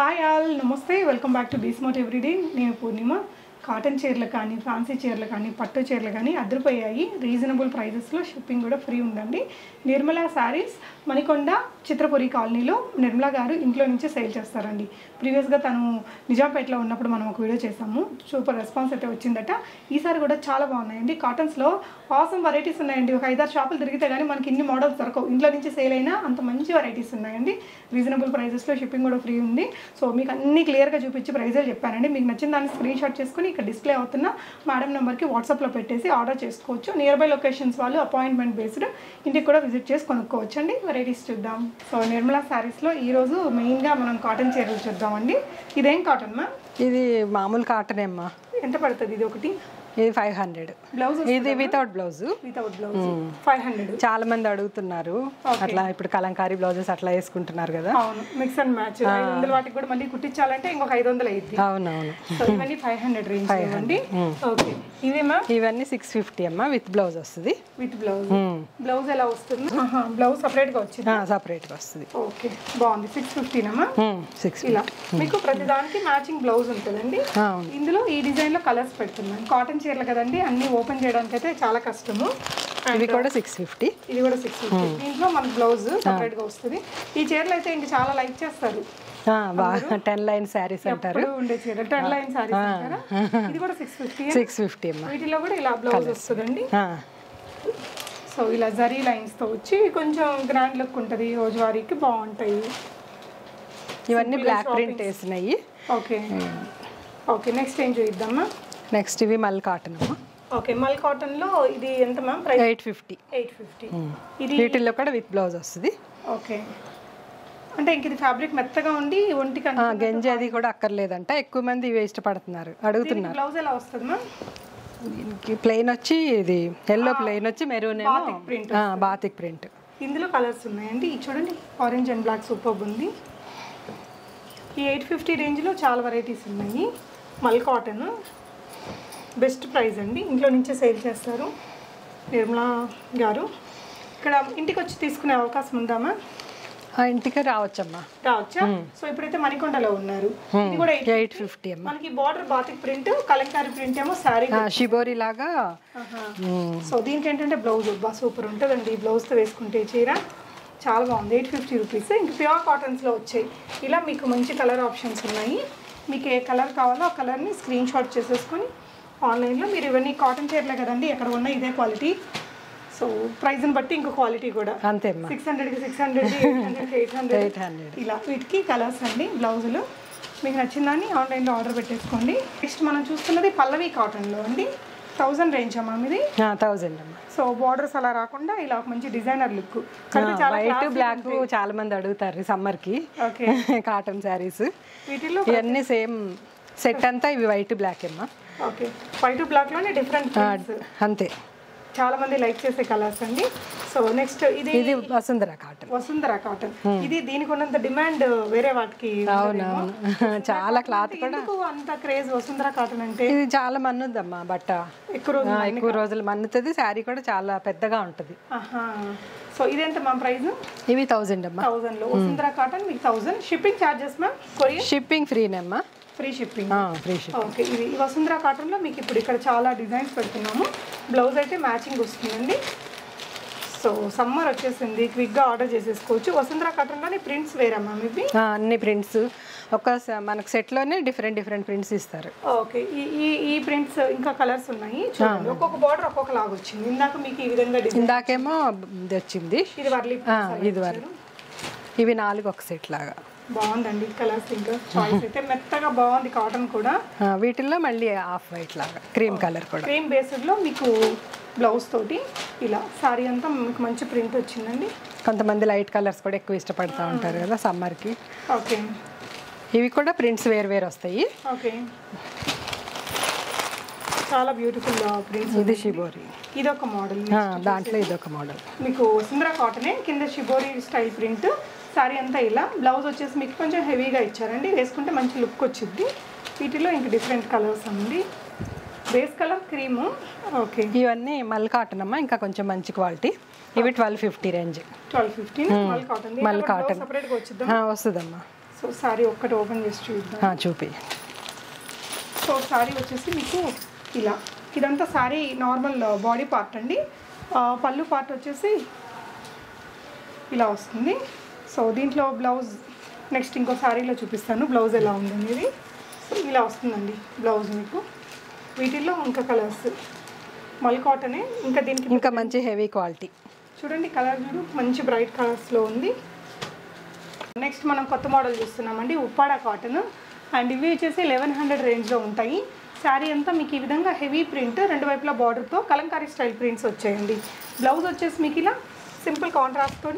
Hi all నమస్తే welcome back to బీస్మోట్ everyday నేను పూర్ణిమ. కాటన్ చీరలు కానీ ఫ్యాన్సీ చీరలు కానీ పట్టు చీరలు కానీ అదిరిపోయాయి రీజనబుల్ ప్రైజెస్లో షిప్పింగ్ కూడా ఫ్రీ ఉందండి. నిర్మలా శారీస్ మణికొండ చిత్రపురి కాలనీలో నిర్మలా గారు ఇంట్లో నుంచే సేల్ చేస్తారండి. ప్రీవియస్గా తను నిజాంపేటలో ఉన్నప్పుడు మనం ఒక వీడియో చేసాము సూపర్ రెస్పాన్స్ అయితే వచ్చిందట. ఈసారి కూడా చాలా బాగున్నాయండి. కాటన్స్లో ఆసం వెరైటీస్ ఉన్నాయండి. ఒక ఐదారు షాపులు తిరిగితే కానీ మనకి ఇన్ని మోడల్స్ దొరకవు. ఇంట్లో నుంచి సేల్ అయినా అంత మంచి వెరైటీస్ ఉన్నాయండి. రీజనబుల్ ప్రైజెస్లో షిప్పింగ్ కూడా ఫ్రీ ఉంది. సో మీకు అన్ని క్లియర్గా చూపించి ప్రైజెస్ చెప్పానండి. మీకు నచ్చిన దాన్ని స్క్రీన్ షాట్ చేసుకుని ఇక్కడ డిస్ప్లే అవుతున్న మేడం నెంబర్కి వాట్సాప్లో పెట్టేసి ఆర్డర్ చేసుకోవచ్చు. నియర్ బై లొకేషన్స్ వాళ్ళు అపాయింట్మెంట్ బేస్డ్ ఇంటికి కూడా విజిట్ చేసి కొనుక్కోవచ్చండి. వెరైటీస్ చూద్దాం. సో నిర్మలా శారీస్లో ఈరోజు మెయిన్గా మనం కాటన్ చీరలు చూద్దామండి. ఇదేం కాటన్ మా ఇది మామూలు కాటన్ అమ్మా. ఎంత పడుతుంది ఇది ఒకటి? ఇది ఫైవ్ హండ్రెడ్ బ్లౌజ్ ఇది without blouse without blouse five hundred చాలా మంది అడుగుతున్నారు. అట్లా ఇప్పుడు కలంకారీ బ్లౌజెస్ అట్లా వేసుకుంటున్నారు కదా. అవును. మిక్స్ అండ్ మ్యాచ్ ఐదు వందల వాటికి కూడా మళ్ళీ కుట్టించాలంటే ఇంకొక ఐదు వందలు అయింది అవునవును. సో ఇవన్నీ ఫైవ్ హండ్రెడ్ రేంజ్ అండి ఓకే ఇవన్నీ సిక్స్ ఫిఫ్టీ అమ్మా విత్ బ్లౌజ్ వస్తుంది. విత్ బ్లౌజ్ బ్లౌజ్ ఎలా వస్తుంది? బ్లౌజ్ సపరేట్గా వచ్చింది. సపరేట్గా వస్తుంది. ఓకే బాగుంది. సిక్స్ ఫిఫ్టీనమ్మా సిక్స్ ఇలా. మీకు ప్రతిదానికి మ్యాచింగ్ బ్లౌజ్ ఉంటుందండి. ఇందులో ఈ డిజైన్లో కలర్స్ పెడుతున్నాను. కాటన్ చీరలు కదండి అన్ని ఓపెన్ చేయడానికి అయితే చాలా కష్టము. ఇవి కూడా సిక్స్ ఫిఫ్టీ ఇది కూడా సిక్స్ ఫిఫ్టీ దీంట్లో మన బ్లౌజ్ సపరేట్గా వస్తుంది. ఈ చీరలు అయితే ఇంక చాలా లైక్ చేస్తారు. బాగా టెన్ లైన్ శారీస్ అంటారు. ఉండే చీర టెన్ లైన్ సారీస్ అంటారా? ఇది కూడా సిక్స్ ఫిఫ్టీ సిక్స్ ఫిఫ్టీ వీటిలో కూడా ఇలా బ్లౌజ్ వస్తుందండి. సో ఇలా జరీ లైన్స్తో వచ్చి కొంచెం గ్రాండ్ లుక్ ఉంటుంది. రోజువారీకి బాగుంటాయి. ఇవన్నీ బ్లాక్ ప్రింట్ వేసినాయి. ఓకే ఓకే నెక్స్ట్ ఏం చూద్దామా నెక్స్ట్ ఇవి మల్ కాటన్ అమ్మా. ఓకే మల్ కాటన్లో ఇది ఎంత ma'am price eight fifty eight fifty ఇది వీటిల్లో కూడా విత్ బ్లౌజ్ వస్తుంది. ఓకే అంటే ఇంక ఇది ఫ్యాబ్రిక్ మెత్తగా ఉండి ఒంటికి ఆ, గంజి అది కూడా అక్కర్లేదంట. ఎక్కువ మంది ఇవే ఇష్టపడుతున్నారు. అడుగుతున్నారు. బ్లౌజ్ ఎలా వస్తుంది మ్యామ్ దీనికి ప్లెయిన్ వచ్చి ఇది ఎల్లో ప్లెయిన్ వచ్చి మెరూన్ ఆ, బాతిక్ ప్రింట్ ఇందులో కలర్స్ ఉన్నాయండి. ఇది చూడండి ఆరెంజ్ అండ్ బ్లాక్ సూపర్ ఉంది. ఈ ఎయిట్ ఫిఫ్టీ రేంజ్లో చాలా వెరైటీస్ ఉన్నాయి. మల్ కాటన్ బెస్ట్ ప్రైస్ అండి. ఇంట్లో నుంచే సేల్ చేస్తారు నిర్మలా గారు. ఇక్కడ ఇంటికి వచ్చి తీసుకునే అవకాశం ఉందామా ఆ ఇంటికి రావచ్చమ్మా. రావచ్చా? సో ఇప్పుడైతే మణికొండలో ఉన్నారు. ఇది కూడా ఎయిట్ ఫిఫ్టీ. మనకి border batik print kalamkari print ఏమో ఆ, షిబోరి లాగా. సో దీనికి ఏంటంటే బ్లౌజ్ బా సూపర్ ఉంటుందండి. బ్లౌజ్తో వేసుకుంటే చీర చాలా బాగుంది. Eight fifty rupees. ఇంక ప్యూర్ కాటన్స్లో వచ్చాయి. ఇలా మీకు మంచి కలర్ ఆప్షన్స్ ఉన్నాయి. మీకు ఏ కలర్ కావాలో ఆ కలర్ని స్క్రీన్ షాట్ చేసేసుకొని ఆన్లైన్లో మీరు ఇవన్నీ కాటన్ చీరలే కదండి ఎక్కడ ఉన్న ఇదే క్వాలిటీ సో ప్రైస్ని బట్టి ఇంకో క్వాలిటీ కూడా. అంతే సిక్స్ హండ్రెడ్కి six hundred eight hundred eight hundred ఇలా వీటికి కలర్స్ అండి బ్లౌజులు. మీకు నచ్చిందాన్ని ఆన్లైన్లో ఆర్డర్ పెట్టేసుకోండి. నెక్స్ట్ మనం చూస్తున్నది పల్లవి కాటన్లో అండి. థౌజండ్ రేంజ్ అమ్మా మీది. థౌజండ్ అమ్మా. సో బార్డర్స్ అలా రాకుండా ఇలా ఒక మంచి డిజైనర్ లుక్ వైట్ బ్లాక్ చాలా మంది అడుగుతారు సమ్మర్కి. ఓకే కాటన్ శారీస్ వీటిల్లో ఇవన్నీ సేమ్ సెట్ అంతా ఇవి వైట్ బ్లాక్ అమ్మా ఓకే. వైట్ బ్లాక్లోనే డిఫరెంట్ అంతే. చాలా మంది లైక్ చేసే కలర్స్ అండి. సో నెక్స్ట్ ఇది ఇది వసుంధర కాటన్. వసుంధర కాటన్. ఇది దీనికి ఉన్నంత డిమాండ్ వేరే వాటికి అవునవును. చాలా క్లాత్ కూడా. అంత క్రేజ్ వసుంధర కాటన్ అంటే? ఇది చాలా మన్నుద్దమ్మా బట్ట. ఎక్కువ రోజు ఆ, ఎక్కువ రోజులు మన్నుతుంది శారీ కూడా చాలా పెద్దగా ఉంటుంది. సో ఇదెంత మా ప్రైస్ ఇవి థౌజండ్ అమ్మా. థౌజండ్లో. వసుంధర కాటన్ మీకు thousand shipping charges ma'am courier shipping ఫ్రీనేమ్మా free shipping free ship okay ఇది వసుంధర కాటన్లో మీకు ఇప్పుడు ఇక్కడ చాలా డిజైన్స్ పెడుతున్నాము. బ్లౌజ్ అయితే మ్యాచింగ్ వస్తుందండి. సో సమ్మర్ వచ్చేసింది క్విక్గా ఆర్డర్ చేసేసుకోవచ్చు. వసుంధర కాటన్లోని ప్రింట్స్ వేరా మ్యామ్ ఇవి? అన్ని ప్రింట్స్ ఒక మనకు సెట్లోనే డిఫరెంట్ డిఫరెంట్ ప్రింట్స్ ఇస్తారు. ఓకే. ఈ ఈ ఈ ప్రింట్స్ ఇంకా కలర్స్ ఉన్నాయి. చూడండి ఒక్కొక్క బార్డర్ ఒక్కొక్క లాగా వచ్చింది. ఇందాక మీకు ఈ విధంగా డిజైన్ ఇందాకేమో ఇది వచ్చింది. ఇది వర్లీ ఇది వరకు ఇవి నాలుగు ఒక సెట్ లాగా. బాగుందండి కలర్స్ ఇంకా. చాయిస్ అయితే మెత్తగా బాగుంది కాటన్ కూడా. వీటిల్లో మళ్ళీ ఆఫ్ వైట్ లాగా క్రీమ్ కలర్ కూడా. క్రీమ్ బేస్డ్లో మీకు బ్లౌజ్ తోటి ఇలా సారీ అంతా మీకు మంచి ప్రింట్ వచ్చిందండి. కొంతమంది లైట్ కలర్స్ కూడా ఎక్కువ ఇష్టపడుతూ ఉంటారు కదా సమ్మర్కి ఓకే. ఇవి కూడా ప్రింట్స్ వేరు వేరు వస్తాయి. ఓకే. చాలా బ్యూటిఫుల్ ప్రింట్స్ ఇది షిబోరి ఇది ఒక మోడల్ దాంట్లో ఇది ఒక మోడల్ మీకు వసుంధర కాటనే కింద షిబోరి స్టైల్ ప్రింట్ సారీ అంతా ఇలా. బ్లౌజ్ వచ్చేసి మీకు కొంచెం హెవీగా ఇచ్చారండి. వేసుకుంటే మంచి లుక్ వచ్చింది వీటిలో ఇంక డిఫరెంట్ కలర్స్ అండి బేస్ కలర్ క్రీమ్ ఓకే. ఇవన్నీ మల్ కాటన్ అమ్మా ఇంకా కొంచెం మంచి క్వాలిటీ ఇవి twelve fifty range twelve fifteen mul cotton mul cotton వస్తుందమ్మా. సో సారీ ఒక్కటి ఓపెన్ చేసి చూద్దాం. చూపి. సో సారీ వచ్చేసి మీకు ఇలా. ఇదంతా సారీ నార్మల్ బాడీ పార్ట్ అండి. పళ్ళు పార్ట్ వచ్చేసి ఇలా వస్తుంది. సో దీంట్లో బ్లౌజ్ నెక్స్ట్ ఇంకో సారీలో చూపిస్తాను. బ్లౌజ్ ఎలా ఉంది అనేది. సో ఇలా వస్తుందండి బ్లౌజ్ మీకు. వీటిల్లో ఇంకా కలర్స్. మల్ కాటనే ఇంకా దీనికి ఇంకా మంచి హెవీ క్వాలిటీ. చూడండి కలర్ చూడు మంచి బ్రైట్ కలర్స్లో ఉంది. నెక్స్ట్ మనం కొత్త మోడల్ చూస్తున్నామండి ఉప్పాడ కాటన్ అండ్ ఇవి వచ్చేసి లెవెన్ హండ్రెడ్ రేంజ్లో ఉంటాయి. శారీ అంతా మీకు ఈ విధంగా హెవీ ప్రింట్ రెండు వైపులా బార్డర్తో కలంకారీ స్టైల్ ప్రింట్స్ వచ్చాయండి. బ్లౌజ్ వచ్చేసి మీకు ఇలా సింపుల్ కాంట్రాస్ట్తో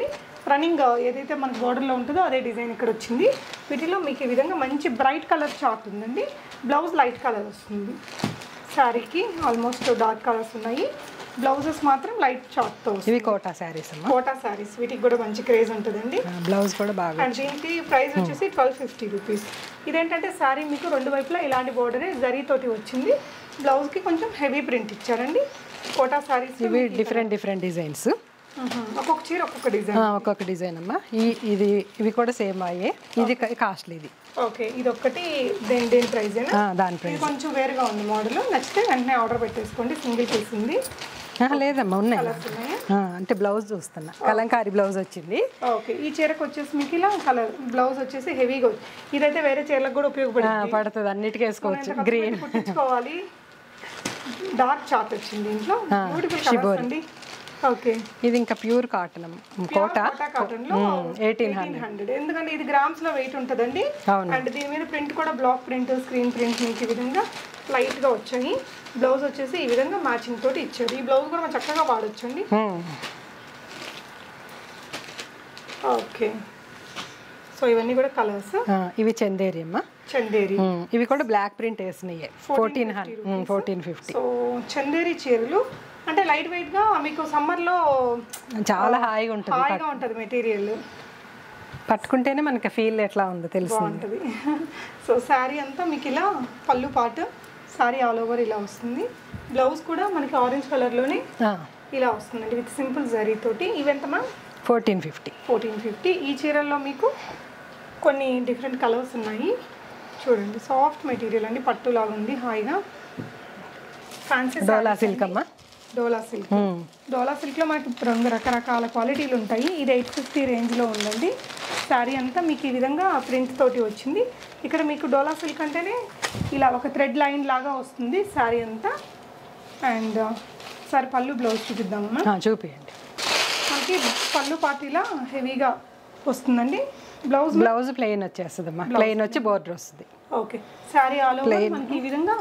రన్నింగ్ ఏదైతే మనకు బార్డర్లో ఉంటుందో అదే డిజైన్ ఇక్కడ వచ్చింది. వీటిలో మీకు ఈ విధంగా మంచి బ్రైట్ కలర్ చార్ట్ ఉందండి. బ్లౌజ్ లైట్ కలర్ వస్తుంది. శారీకి ఆల్మోస్ట్ డార్క్ కలర్స్ ఉన్నాయి. బ్లౌజెస్ మాత్రం లైట్ వస్తుంది ఇవి కోటా శారీస్ అమ్మా. కోటా శారీస్. వీటికి కూడా మంచి క్రేజ్ ఉంటుందండి. బ్లౌజ్ కూడా బాగా. అండ్ దీనికి ప్రైస్ వచ్చేసి ట్వెల్వ్ ఫిఫ్టీ రూపీస్. ఇదేంటంటే శారీ మీకు రెండు వైపులా ఇలాంటి బోర్డర్ జరీతోటి వచ్చింది. బ్లౌజ్కి కొంచెం హెవీ ప్రింట్ ఇచ్చారండి. కోటా శారీస్ ఇవి డిఫరెంట్ డిఫరెంట్ డిజైన్స్ ఒక్కొక్క చీర ఒక్కొక్క డిజైన్ ఒక్కొక్క డిజైన్ అమ్మా. ఈ ఇది ఇవి కూడా సేమ్ అయ్యే ఇది కాస్ట్లీ ఇది. ఓకే ఇది ఒక్కటి దేని దేని ప్రైస్ దాని ప్రైస్ కొంచెం వేరుగా ఉంది మోడల్ నచ్చితే వెంటనే ఆర్డర్ పెట్టేసుకోండి. సింగిల్ పీస్ ఉంది. లేదమ్మా ఉన్నాయి. అంటే బ్లౌజ్ చూస్తున్నా. కలంకారీ బ్లౌజ్ వచ్చింది. ఓకే ఈ చీరకు వచ్చేసి మీకు ఇలా కలర్ బ్లౌజ్ వచ్చేసి హెవీగా ఇదైతే వేరే చీరలకు కూడా ఉపయోగపడుతుంది. పడుతుంది అన్నిటికీ వేసుకోవచ్చు. గ్రీన్ కుట్టించుకోవాలి. డార్క్ చార్ట్ వచ్చింది దీంట్లో బ్యూటిఫుల్ కలర్స్ అండి. ఓకే. ఇది ఇంకా ప్యూర్ కాటన్ కోట? కోటా కాటన్లో ఎయిటీన్ హండ్రెడ్ ఎందుకంటే ఇది గ్రామ్స్లో వెయిట్ ఉంటుందండి. అండ్ దీని మీద ప్రింట్ కూడా బ్లాక్ ప్రింట్ స్క్రీన్ ప్రింట్ మీకు విధంగా లైట్గా వచ్చాయి. బ్లౌజ్ వచ్చేసి ఈ విధంగా మ్యాచింగ్ తోటి ఇచ్చారు. ఈ బ్లౌజ్ కూడా మనం చక్కగా వాడొచ్చండి. ఓకే. సో ఇవన్నీ కూడా కలర్స్. ఇవి చందేరి. అమ్మా చందేరి ఇవి కూడా block print వేసినాయి. Fourteen fourteen fifty so Chanderi చీరలు. అంటే లైట్ వెయిట్గా మీకు సమ్మర్లో చాలా హాయిగా ఉంటుంది హాయిగా ఉంటుంది మెటీరియల్. పట్టుకుంటేనే మనకి ఫీల్ ఎట్లా ఉందో బాగుంటుంది. సో శారీ అంతా మీకు ఇలా పళ్ళు పాటు శారీ ఆల్ ఓవర్ ఇలా వస్తుంది. బ్లౌజ్ కూడా మనకి ఆరెంజ్ కలర్లోనే ఇలా వస్తుందండి విత్ సింపుల్ జరీ తోటి. ఇవెంతమా ఫోర్టీన్ ఫిఫ్టీ. Fourteen fifty. ఈ చీరల్లో మీకు కొన్ని డిఫరెంట్ కలర్స్ ఉన్నాయి. చూడండి సాఫ్ట్ మెటీరియల్ అండి పట్టులాగా ఉంది హాయిగా. ఫ్యాన్సీ డోలా సిల్క్ అమ్మా? డోలా సిల్క్ డోలా సిల్క్లో మనకి రంగు రకరకాల క్వాలిటీలు ఉంటాయి. ఇది ఎయిట్ ఫిఫ్టీ రేంజ్లో ఉందండి. శారీ అంతా మీకు ఈ విధంగా ప్రింట్ తోటి వచ్చింది. ఇక్కడ మీకు డోలా సిల్క్ అంటేనే ఇలా ఒక థ్రెడ్ లైన్ లాగా వస్తుంది శారీ అంతా. అండ్ సారీ పళ్ళు బ్లౌజ్ చూపిద్దామమ్మా. చూపియండి. మనకి పళ్ళు పార్టీలా హెవీగా వస్తుందండి. బ్లౌజ్ బ్లౌజ్ ప్లెయిన్ వచ్చేస్తుంది అమ్మా ప్లెయిన్ వచ్చి బోర్డర్ వస్తుంది. ఓకే. శారీ ఆల్ ఓవర్ మనకి ఈ విధంగా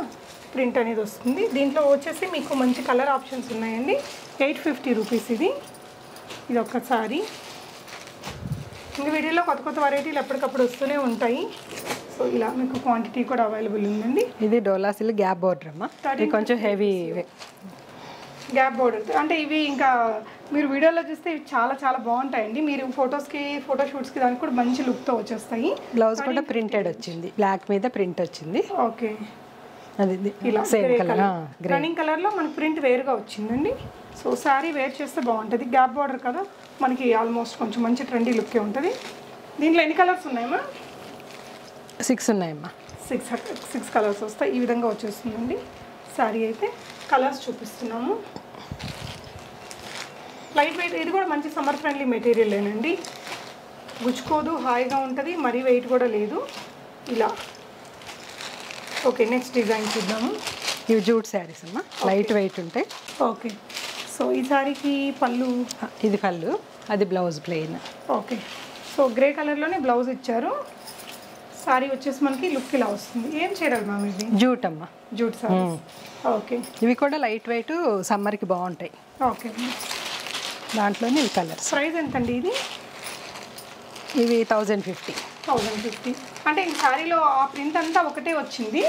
ప్రింట్ అనేది వస్తుంది. దీంట్లో వచ్చేసి మీకు మంచి కలర్ ఆప్షన్స్ ఉన్నాయండి. ఎయిట్ ఫిఫ్టీ రూపీస్ ఇది. ఇది ఒక సారీ ఇంకా వీడియోలో కొత్త కొత్త వెరైటీలు ఎప్పటికప్పుడు వస్తూనే ఉంటాయి. సో ఇలా మీకు క్వాంటిటీ కూడా అవైలబుల్ ఉందండి. ఇది డోలా సిల్క్ గ్యాప్ బోర్డర్ అమ్మా. కొంచెం హెవీ గ్యాప్ బోర్డర్ అంటే ఇవి ఇంకా మీరు వీడియోలో చూస్తే ఇవి చాలా చాలా బాగుంటాయండి. మీరు ఫొటోస్కి ఫోటోషూట్స్కి దానికి కూడా మంచి లుక్తో వచ్చేస్తాయి. బ్లౌజ్ కూడా ప్రింటెడ్ వచ్చింది. బ్లాక్ మీద ప్రింట్ వచ్చింది. ఓకే. అది ఇలా సేమ్ కలర్ రన్నింగ్ కలర్లో మనకి ప్రింట్ వేరుగా వచ్చిందండి. సో శారీ వేర్ చేస్తే బాగుంటుంది. గ్యాప్ బార్డర్ కదా మనకి ఆల్మోస్ట్ కొంచెం మంచి ట్రెండీ లుక్కే ఉంటుంది. దీంట్లో ఎన్ని కలర్స్ ఉన్నాయమ్మా సిక్స్ ఉన్నాయమ్మా. సిక్స్ సిక్స్ కలర్స్ వస్తాయి. ఈ విధంగా వచ్చేస్తుందండి. శారీ అయితే కలర్స్ చూపిస్తున్నాము. లైట్ వెయిట్ ఇది కూడా మంచి సమ్మర్ ఫ్రెండ్లీ మెటీరియలేనండి. గుచ్చుకోదు హాయిగా ఉంటుంది మరీ వెయిట్ కూడా లేదు. ఇలా. ఓకే నెక్స్ట్ డిజైన్ చూద్దాము. ఇవి జూట్ శారీస్ అమ్మా. లైట్ వెయిట్ ఉంటాయి. ఓకే. సో ఈ సారీకి పళ్ళు? ఇది పళ్ళు. అది blouse plain. Okay. So grey కలర్లోనే బ్లౌజ్ ఇచ్చారు. సారీ వచ్చేసి మనకి లుక్ ఇలా వస్తుంది. ఏం చీరలు మ్యామ్ ఇది జూట్ అమ్మా జూట్ సారీ ఓకే. ఇవి కూడా లైట్ వెయిట్ సమ్మర్కి బాగుంటాయి. ఓకే. దాంట్లోనే ఇవి కలర్స్. ప్రైస్ ఎంతండి ఇది? ఇవి థౌజండ్ ఫిఫ్టీ. Thousand fifty. అంటే ఈ సారీలో ఆ ప్రింట్ అంతా ఒకటే వచ్చింది.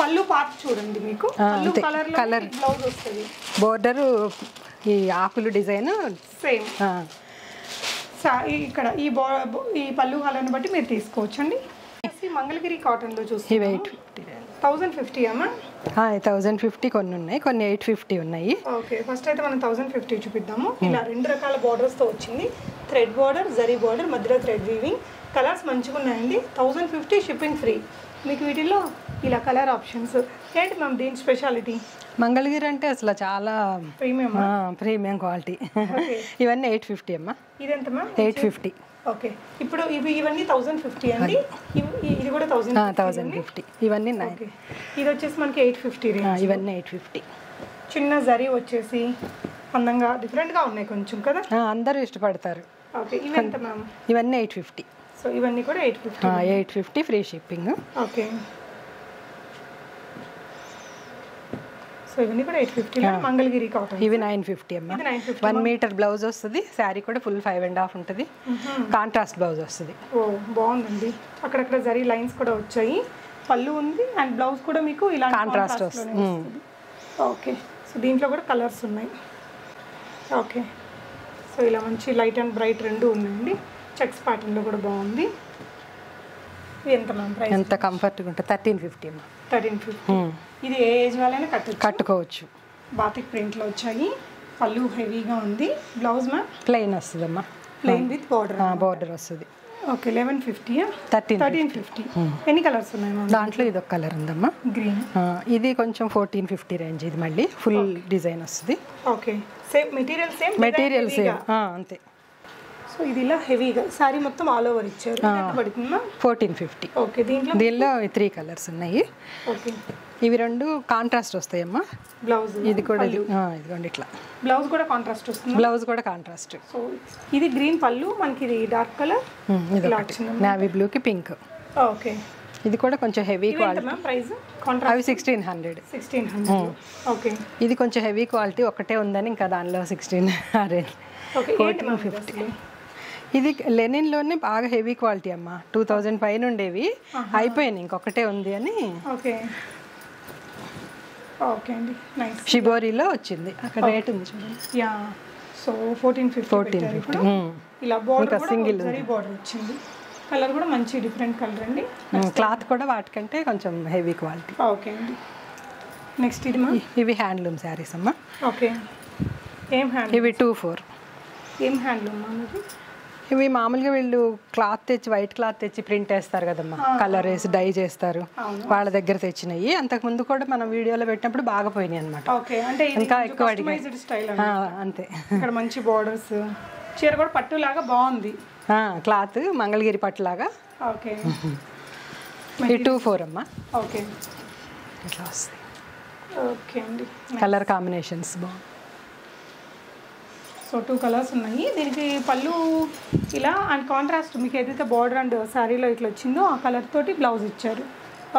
పళ్ళు పార్ట్ చూడండి మీకు. పళ్ళు. కలర్. Colour. బ్లౌజ్ వస్తుంది. బోర్డరు ఈ ఆకులు డిజైన్. సేమ్. ఇక్కడ ఈ బో ఈ పళ్ళు కలర్ని బట్టి మీరు తీసుకోవచ్చండి. మంగళగిరి కాటన్లో ఇవి చూస్తే ఎయిట్ ఫిఫ్టీ. థౌజండ్ ఫిఫ్టీ అమ్మా థౌజండ్ ఫిఫ్టీ కొన్ని ఉన్నాయి కొన్ని ఎయిట్ ఫిఫ్టీ ఉన్నాయి. ఓకే ఫస్ట్ అయితే మనం థౌసండ్ ఫిఫ్టీ చూపిద్దాము. ఇలా రెండు రకాల borders తో వచ్చింది. థ్రెడ్ బార్డర్ జరీ బార్డర్ మధ్యలో థ్రెడ్ వీవింగ్. కలర్స్ మంచిగా ఉన్నాయండి థౌజండ్ ఫిఫ్టీ షిప్పింగ్ ఫ్రీ. మీకు వీటిల్లో ఇలా కలర్ ఆప్షన్స్. ఏంటి మ్యామ్ దీని స్పెషాలిటీ? మంగళగిరి అంటే అసలు చాలా ప్రీమియం ప్రీమియం క్వాలిటీ. ఇవన్నీ ఎయిట్ ఫిఫ్టీ అమ్మా. ఇదెంత మ్యామ్? Eight fifty. ఓకే. ఇప్పుడు ఇవి ఇవన్నీ థౌజండ్ ఫిఫ్టీ అండి. ఇవి- ఇది కూడా థౌజండ్ థౌజండ్ ఫిఫ్టీ ఇవన్నీ నైన్ ఓకే ఇది వచ్చేసి మనకి ఎయిట్ ఫిఫ్టీ ఇవన్నీ ఎయిట్ ఫిఫ్టీ చిన్న జరీ వచ్చేసి అందంగా డిఫరెంట్గా ఉన్నాయి కొంచెం కదా? అందరూ ఇష్టపడతారు. ఓకే. ఇవి ఎంత మ్యామ్? ఇవన్నీ ఎయిట్ ఫిఫ్టీ సో ఇవన్నీ కూడా eight fifty eight fifty free shipping okay. So ఇవన్నీ కూడా ఎయిట్ ఫిఫ్టీలో మంగళగిరి కాటన్. ఇవి నైన్ ఫిఫ్టీ అమ్మా. వన్ మీటర్ బ్లౌజ్ వస్తుంది శారీ కూడా ఫుల్ ఫైవ్ అండ్ హాఫ్ ఉంటుంది. కాంట్రాస్ట్ బ్లౌజ్ వస్తుంది. ఓ బాగుందండి. అక్కడక్కడ జరీ లైన్స్ కూడా వచ్చాయి. పళ్ళు ఉంది అండ్ బ్లౌజ్ కూడా మీకు ఇలా Contrast వస్తుంది. ఓకే. సో దీంట్లో కూడా కలర్స్ ఉన్నాయి. ఓకే. సో ఇలా మంచి లైట్ అండ్ బ్రైట్ రెండు ఉన్నాయండి. చెక్స్ ప్యాటర్న్లో కూడా బాగుంది. ఎంత ఎంత కంఫర్ట్గా ఉంటుంది థర్టీన్ ఫిఫ్టీ అమ్మా. Thirteen fifty. ఇది ఏ ఏజ్ వాళ్ళైనా కట్టచ్చు. కట్టుకోవచ్చు. బాతిక్ ప్రింట్లో వచ్చాయి. పళ్ళు హెవీగా ఉంది. Blouse ma'am? ప్లెయిన్ వస్తుందమ్మా. ప్లెయిన్ విత్ బార్డర్ బార్డర్ వస్తుంది. Okay eleven fifty thirteen thirteen fifty ఎన్ని కలర్స్ ఉన్నాయి దాంట్లో ఇది ఒక కలర్ ఉందమ్మా గ్రీన్ ఇది కొంచెం ఫోర్టీన్ ఫిఫ్టీ రేంజ్ ఇది మళ్ళీ. ఫుల్ డిజైన్ వస్తుంది. Okay same material same material same అంతే. సో ఇది ఇలా హెవీగా సారీ మొత్తం ఆల్ ఓవర్ ఇచ్చారు. పడుతుందా ఫోర్టీన్ ఫిఫ్టీ ఓకే దీంట్లో దీనిలో త్రీ కలర్స్ ఉన్నాయి. ఓకే ఇవి రెండు కాంట్రాస్ట్ వస్తాయమ్మా. బ్లౌజ్ ఇది కూడా ఇది ఆ, ఇదిగోండి ఇట్లా. బ్లౌజ్ కూడా కాంట్రాస్ట్ వస్తుంది? బ్లౌజ్ కూడా కాంట్రాస్ట్ సో ఇది గ్రీన్ పళ్ళు మనకి ఇది డార్క్ కలర్ ఇది నావీ బ్లూకి పింక్ ఓకే ఇది కూడా కొంచెం heavy quality ma'am price contrast అవి sixteen hundred sixteen hundred okay ఇది కొంచెం హెవీ క్వాలిటీ ఒకటే ఉందని ఇంకా దానిలో సిక్స్టీన్ హండ్రెడ్ ఓకే ఏంటి మ్యామ్ ఇది లెనిన్లోనే బాగా హెవీ క్వాలిటీ అమ్మా. టూ థౌజండ్ పైన ఉండేవి అయిపోయినాయి ఇంకొకటే ఉంది అని. ఓకే ఓకే అండి. నైస్ షిబోరిలో వచ్చింది. అక్కడ రేట్ ఉంది చూడండి. Yeah. So fourteen fifty fourteen fifty ఇలా బార్డర్ సింగిల్ బార్డర్ వచ్చింది. కలర్ కూడా మంచి డిఫరెంట్ కలర్ అండి. క్లాత్ కూడా వాటికంటే కొంచెం హెవీ క్వాలిటీ ఓకే అండి. నెక్స్ట్ ఇది మా? ఇవి హ్యాండ్లూమ్ శారీస్ అమ్మా. ఓకే ఏం హ్యాండ్ ఇవి టూ ఫోర్ ఏం హ్యాండ్లూమ్ అన్నది ఇవి మామూలుగా వీళ్ళు క్లాత్ తెచ్చి వైట్ క్లాత్ తెచ్చి ప్రింట్ వేస్తారు కదమ్మా. కలర్ వేసి డై చేస్తారు. వాళ్ళ దగ్గర తెచ్చినాయి. అంతకు ముందు కూడా మనం వీడియోలో పెట్టినప్పుడు బాగా పోయినాయి అనమాట ఓకే. అంటే ఇది ఇంకా ఎక్కువ అడిగాయి అంతే. ఇక్కడ మంచి బార్డర్స్ చీర కూడా పట్టులాగా బాగుంది. క్లాత్ మంగళగిరి పట్టులాగా. ఓకే. టూ ఫోర్ అమ్మా. ఓకే. ఇట్లా వస్తాయి. ఓకే అండి. కలర్ కాంబినేషన్స్ బాగుంది. సో టూ కలర్స్ ఉన్నాయి. దీనికి పళ్ళు ఇలా అండ్ కాంట్రాస్ట్ మీకు ఏదైతే బార్డర్ అండ్ శారీలో ఇట్లా వచ్చిందో ఆ కలర్ తోటి బ్లౌజ్ ఇచ్చారు.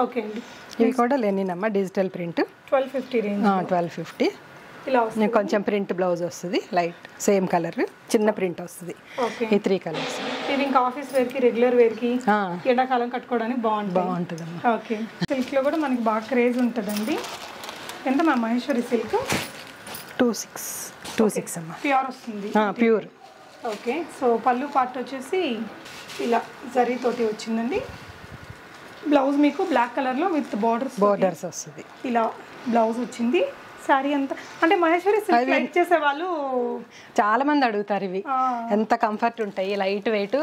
ఓకే అండి. ఇవి కూడా లెనిన్ అమ్మ digital print twelve fifty range twelve fifty ఇలా వస్తుంది. కొంచెం ప్రింట్ బ్లౌజ్ వస్తుంది లైట్ సేమ్ కలర్ చిన్న ప్రింట్ వస్తుంది. ఓకే ఈ త్రీ కలర్స్ ఇది ఇంకా ఆఫీస్ వేర్కి రెగ్యులర్ వేర్కి ఎండాకాలం కట్టుకోవడానికి బాగుంటుంది. బాగుంటుందమ్మా. ఓకే సిల్క్లో కూడా మనకి బాగా క్రేజ్ ఉంటుందండి. ఎంత మా Maheshwari silk two six two six అమ్మా. ప్యూర్ వస్తుంది. Pure okay so pallu part వచ్చేసి ఇలా జరీ తోటి వచ్చిందండి. బ్లౌజ్ మీకు బ్లాక్ కలర్లో విత్ బార్డర్స్ బోర్డర్స్ వస్తుంది. ఇలా బ్లౌజ్ వచ్చింది. శారీ అంతా అంటే మహేశ్వరి సిల్క్ లైక్ చేసే వాళ్ళు చాలా మంది అడుగుతారు ఇవి. ఎంత కంఫర్ట్ ఉంటాయి లైట్ వెయిట్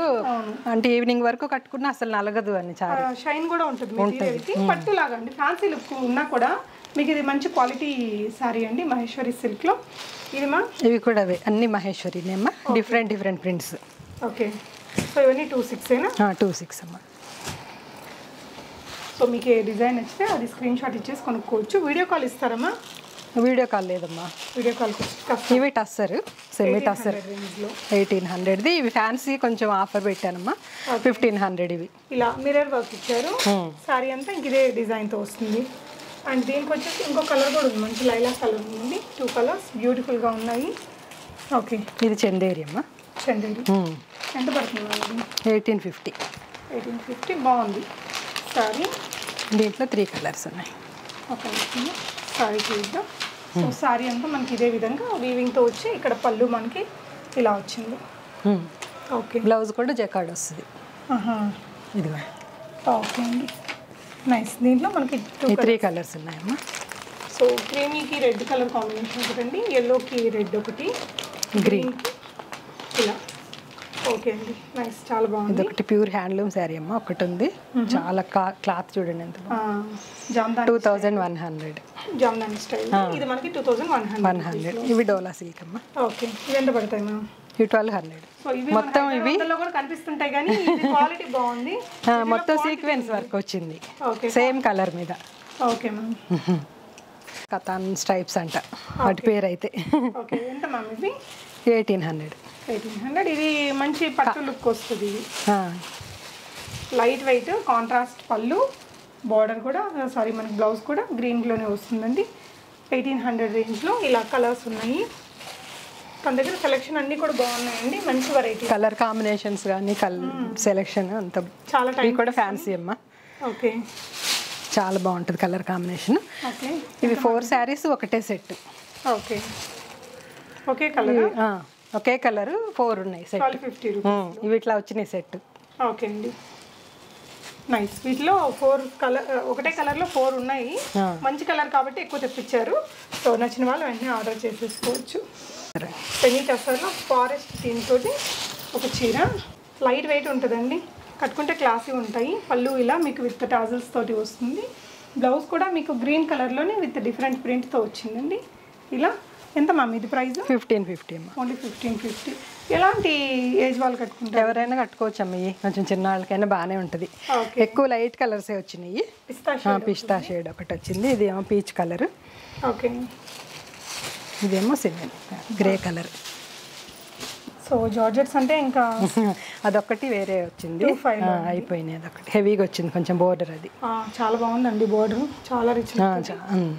అంటే ఈవినింగ్ వరకు కట్టుకున్నా అసలు నలగదు అని చాలా షైన్ కూడా ఉంటుంది మెటీరియల్కి పట్టు లాగా అండి. ఫ్యాన్సీ లుక్ ఉన్నా కూడా మీకు ఇది మంచి క్వాలిటీ శారీ అండి మహేశ్వరి సిల్క్లో ఇవి కూడా అవే అన్ని మహేశ్వరినే అమ్మా different different prints okay so ఇవన్నీ టూ సిక్స్ అయినా టూ సిక్స్ అమ్మా. సో మీకు ఏ డిజైన్ నచ్చితే అది స్క్రీన్ షాట్ ఇచ్చేసి కొనుక్కోవచ్చు. వీడియో కాల్ ఇస్తారమ్మా? వీడియో కాల్ లేదమ్మా. వీడియో కాల్ ఇవి టస్సర్ సెమీ టస్సర్. ఎయిటీన్ హండ్రెడ్ది ఇవి ఫ్యాన్సీ కొంచెం ఆఫర్ పెట్టానమ్మా. ఫిఫ్టీన్ హండ్రెడ్ ఇవి. ఇలా మిర్రర్ వర్క్ ఇచ్చారు. శారీ అంతా ఇంక ఇదే డిజైన్తో వస్తుంది. అండ్ దీనికి వచ్చేసి ఇంకో కలర్ కూడా ఉంది. మంచి లైలా కలర్ ఉంది. టూ కలర్స్ బ్యూటిఫుల్గా ఉన్నాయి. ఓకే ఇది చందేరి అమ్మా చందేరి ఎంత పడుతుంది ఎయిటీన్ ఫిఫ్టీ. Eighteen fifty. బాగుంది. సారీ దీంట్లో త్రీ కలర్స్ ఉన్నాయి. నిమిషం సారీ చూద్దాం. సో సారీ అంతా మనకి ఇదే విధంగా వీవింగ్తో వచ్చి ఇక్కడ పళ్ళు మనకి ఇలా వచ్చింది. ఓకే బ్లౌజ్ కూడా జకాడ్ వస్తుంది. ఇదిగో. ఓకే అండి. నైస్ దీంట్లో మనకి త్రీ కలర్స్ ఉన్నాయమ్మా. సో క్రీమీకి రెడ్ కలర్ కాంబినేషన్ ఒకటండి ఎల్లోకి రెడ్ ఒకటి. గ్రీన్కి ఇలా. ఓకే అండి. నైస్ చాలా ఇది బాగుంది ఒకటి ప్యూర్ హ్యాండ్లూమ్ శారీ అమ్మ. ఒకటి ఉంది. చాలా క్లాత్ చూడండి ఎంత Jamdani two thousand one hundred Jamdani style. ఇది మనకి two thousand one one hundred hundred ఇవి డోలా సిల్క్ అమ్మ. ఓకే ఇవి ఎంత పడతాయి మ్యామ్? ఇవి ట్వెల్వ్ హండ్రెడ్. మొత్తం ఇవి. కనిపిస్తుంటాయి కానీ క్వాలిటీ బాగుంది. మొత్తం సీక్వెన్స్ వర్క్ వచ్చింది. ఓకే సేమ్ కలర్ మీద. ఓకే మ్యామ్ కథాన్ స్ట్రైప్స్ అంట. వాటి పేరు అయితే ఎంత మ్యామ్ ఇది? Eighteen hundred. Eighteen hundred. ఇది మంచి పట్టు లుక్ వస్తుంది. ఇది light weight contrast pallu border కూడా సారీ మనకి బ్లౌజ్ కూడా గ్రీన్లోనే వస్తుందండి. ఎయిటీన్ హండ్రెడ్ రేంజ్లో ఇలా కలర్స్ ఉన్నాయి. తన దగ్గర సెలెక్షన్ అన్నీ కూడా బాగున్నాయండి. మంచి వెరైటీ కలర్ కాంబినేషన్స్ కానీ కల్ సెలెక్షన్ అంత చాలా టైం కూడా ఫ్యాన్సీ అమ్మ. ఓకే చాలా బాగుంటుంది కలర్ కాంబినేషన్ ఓకే ఇవి ఫోర్ శారీస్ ఒకటే సెట్ ఓకే ఓకే కలర్ ఒకే కలర్ ఫోర్ ఉన్నాయి సెట్ ఫిఫ్టీ రూపీస్ ఇవి ఇట్లా వచ్చినాయి సెట్ ఓకే అండి. నైస్ వీటిలో ఫోర్ కలర్ ఒకటే కలర్లో ఫోర్ ఉన్నాయి. మంచి కలర్ కాబట్టి ఎక్కువ తెప్పించారు. సో నచ్చిన వాళ్ళు వెంటనే ఆర్డర్ చేసేసుకోవచ్చు. పెనీ టసర్లో ఫారెస్ట్ థీమ్ తోటి ఒక చీర. లైట్ వెయిట్ ఉంటుందండి. కట్టుకుంటే క్లాసీ ఉంటాయి. పళ్ళు ఇలా మీకు విత్ టాజల్స్ తోటి వస్తుంది. బ్లౌజ్ కూడా మీకు గ్రీన్ కలర్లోనే విత్ డిఫరెంట్ ప్రింట్తో వచ్చిందండి. ఇలా ఎంత మ్యామ్ ఇది ప్రైస్? ఫిఫ్టీన్ ఫిఫ్టీ అమ్మ. Only fifteen fifty. ఎలాంటి ఏజ్ వాళ్ళు కట్టుకుంటారు? ఎవరైనా కట్టుకోవచ్చు అమ్మ ఇవి కొంచెం చిన్న వాళ్ళకైనా బాగానే ఉంటుంది. ఎక్కువ లైట్ కలర్సే వచ్చినాయి. పిస్తా పిస్తా షేడ్ ఒకటి వచ్చింది. ఇది ఏమో పీచ్ కలర్. ఓకే. ఇదేమో cement grey colour. So georgettes అంటే ఇంకా అదొక్కటి వేరే వచ్చింది. అయిపోయినాయి అదొకటి హెవీగా వచ్చింది కొంచెం బోర్డర్ అది. చాలా బాగుందండి బోర్డర్. చాలా రిచ్.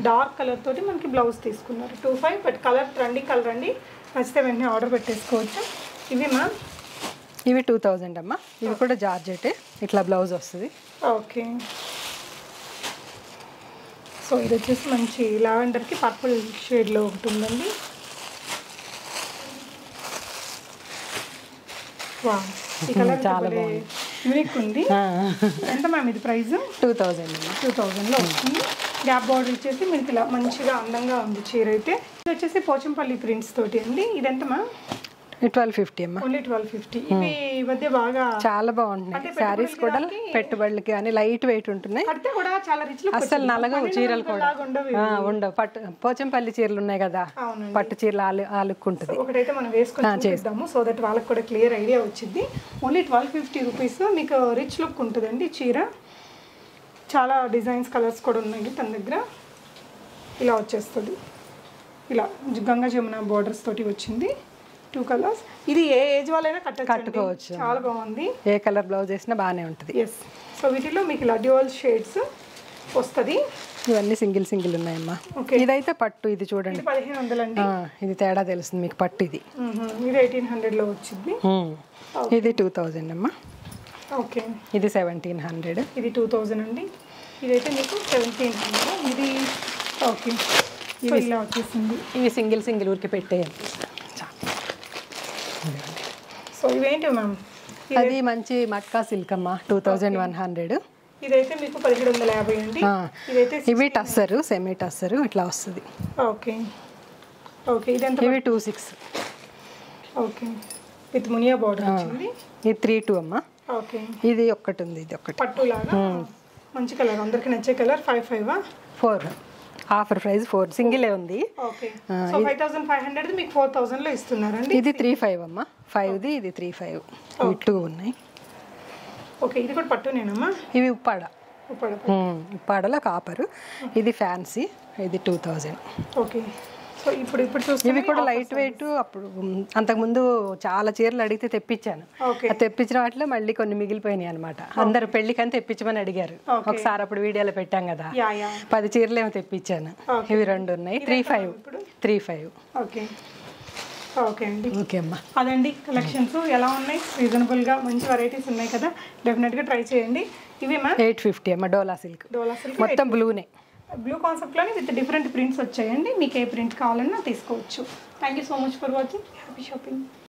డార్క్ కలర్ తోటి మనకి బ్లౌజ్ తీసుకున్నారు. Two five but colour trending colour అండి. నచ్చితే వెంటనే ఆర్డర్ పెట్టేసుకోవచ్చు. ఇవి మ్యామ్? ఇవి టూ థౌజండ్ అమ్మ. ఇవి కూడా జార్జెటే. ఇట్లా బ్లౌజ్ వస్తుంది. ఓకే. సో ఇది వచ్చేసి మంచి లావెండర్కి పర్పుల్ షేడ్లో ఒకటి ఉందండి. వా ఈ కలర్ చాలా యూనిక్ ఉంది. ఎంత మ్యామ్ ఇది ప్రైస్? టూ థౌజండ్ టూ థౌజండ్లో వస్తుంది. గ్యాప్ బార్డర్ ఇచ్చేసి మీకు ఇలా మంచిగా అందంగా ఉంది చీర అయితే. ఇది వచ్చేసి పోచంపల్లి ప్రింట్స్ తోటి అండి. ఇదెంత మ్యామ్? ట్వెల్వ్ ఫిఫ్టీ అమ్మ. ఓన్లీ ట్వెల్వ్ ఫిఫ్టీ ఇవి ఈ మధ్య బాగా చాలా బాగుంటున్నాయి. శారీస్ కూడా పెట్టుబడులకి కానీ లైట్ వెయిట్ ఉంటున్నాయి. కడితే కూడా చాలా రిచ్ అస్సలు నలగవు చీరలు కూడా. ఉండవు పట్టు పోచంపల్లి చీరలు ఉన్నాయి కదా. పట్టు చీరలు ఆ లు- ఆ లుక్ ఉంటుంది ఒకటైతే మనం వేసుకొని సో దట్ వాళ్ళకి కూడా క్లియర్ ఐడియా వచ్చింది. ఓన్లీ ట్వెల్వ్ ఫిఫ్టీ రూపీస్ మీకు రిచ్ లుక్ ఉంటుందండి చీర. చాలా డిజైన్స్ కలర్స్ కూడా ఉన్నాయి తన దగ్గర. ఇలా వచ్చేస్తుంది. ఇలా గంగా జమున బోర్డర్స్ తోటి వచ్చింది. టూ కలర్స్ ఇది ఏ ఏజ్ వాళ్ళైనా కట్టచ్చు కట్టుకోవచ్చు. చాలా బాగుంది. ఏ కలర్ బ్లౌజ్ వేసినా బాగానే ఉంటుంది. ఎస్ సో వీటిలో మీకు ఇలా డ్యూయల్ షేడ్స్ వస్తుంది. ఇవన్నీ సింగిల్ సింగిల్ ఉన్నాయమ్మా. ఇదైతే పట్టు ఇది చూడండి. పదిహేను వందలండి. ఇది తేడా తెలుస్తుంది మీకు పట్టు ఇది. ఇది ఎయిటీన్ హండ్రెడ్లో వచ్చింది. ఇది టూ థౌజండ్ అమ్మా. ఓకే ఇది సెవెంటీన్ హండ్రెడ్ ఇది టూ థౌజండ్ అండి. ఇదైతే మీకు సెవెంటీన్ హండ్రెడ్ ఇది ఓకే సో ఇలా వచ్చేసింది. ఇవి సింగిల్ సింగిల్ ఊరికి పెట్టేయండి. సో ఇవేంటి మ్యామ్ అది మంచి మట్కా సిల్క్ అమ్మా టూ థౌజండ్ వన్ హండ్రెడ్ ఇదైతే మీకు పదిహేడు వందల యాభై అండి. ఇదైతే ఇవి టస్సరు సెమీ టస్సరు ఇట్లా వస్తుంది. ఓకే ఓకే ఇదెంత ఇవి two six okay with Muniya border వచ్చింది. ఇది త్రీ టూ అమ్మా. ఓకే ఇది ఒక్కటి ఉంది ఇది ఒక్కటి. పట్టు లాగా మంచి కలర్ అందరికి నచ్చే colour five five four offer price four సింగిలే ఉంది. ఇది త్రీ ఫైవ్ అమ్మా. ఫైవ్ది ఇది త్రీ ఫైవ్. టూ ఉన్నాయి. ఓకే ఇది కూడా ఇవి ఉప్పాడ. ఉప్పాడలో కాపరు. ఇది ఫ్యాన్సీ. ఇది టూ థౌజండ్. ఓకే. సో ఇప్పుడు ఇప్పుడు చూస్తే ఇవి కూడా లైట్ వెయిట్ అప్పుడు అంతకుముందు చాలా చీరలు అడిగితే తెప్పించాను. తెప్పించిన వాటిలో మళ్ళీ కొన్ని మిగిలిపోయినాయి అనమాట అందరు పెళ్ళికని తెప్పించమని అడిగారు. ఒకసారి అప్పుడు వీడియోలో పెట్టాం కదా. పది చీరలు ఏమో తెప్పించాను. ఇవి రెండు ఉన్నాయి. Three five three five okay okay అండి. ఓకే అమ్మా. అదండి కలెక్షన్స్ ఎలా ఉన్నాయి? రీజనబుల్గా మంచి వెరైటీస్ ఉన్నాయి కదా. డెఫినెట్గా ట్రై చేయండి. ఇవి మ్యామ్ ఎయిట్ ఫిఫ్టీ అమ్మ డోలా సిల్క్ డోలా సిల్క్ మొత్తం బ్లూనే బ్లూ కాన్సెప్ట్లోనే విత్ డిఫరెంట్ ప్రింట్స్ వచ్చాయండి. మీకు ఏ ప్రింట్ కావాలన్నా తీసుకోవచ్చు. Thank you so much for watching happy shopping